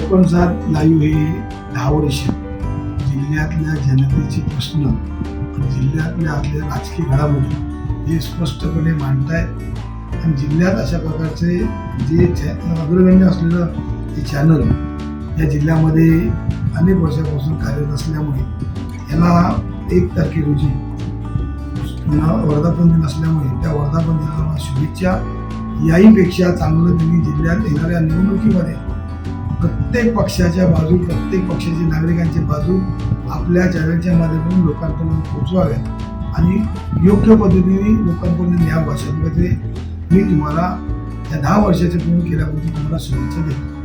संसार लाईव्ह हे दहा वर्ष जिल्ह्यातल्या जनतेचे प्रश्न जिल्ह्यातल्या आपल्या राजकीय घडामोडी हे स्पष्टपणे मांडतायत. आणि जिल्ह्यात अशा प्रकारचे जे अग्रगण्य असलेलं हे चॅनल या जिल्ह्यामध्ये अनेक वर्षापासून कार्यरत असल्यामुळे याला एक तारखे रोजी वर्धापन दिन असल्यामुळे त्या वर्धापन दिनाला शुभेच्छा. याहीपेक्षा चांगलं त्यांनी जिल्ह्यात येणाऱ्या निवडणुकीमध्ये प्रत्येक पक्षाच्या बाजू प्रत्येक पक्षाच्या नागरिकांची बाजू आपल्या चॅनलच्या माध्यमातून लोकांपर्यंत पोहोचवाव्यात. आणि योग्य पद्धतीने लोकांपर्यंत न्यावं अशा प्रकारे मी तुम्हाला या दहा वर्षाचे पूर्ण केल्याबद्दल तुम्हाला शुभेच्छा देतो.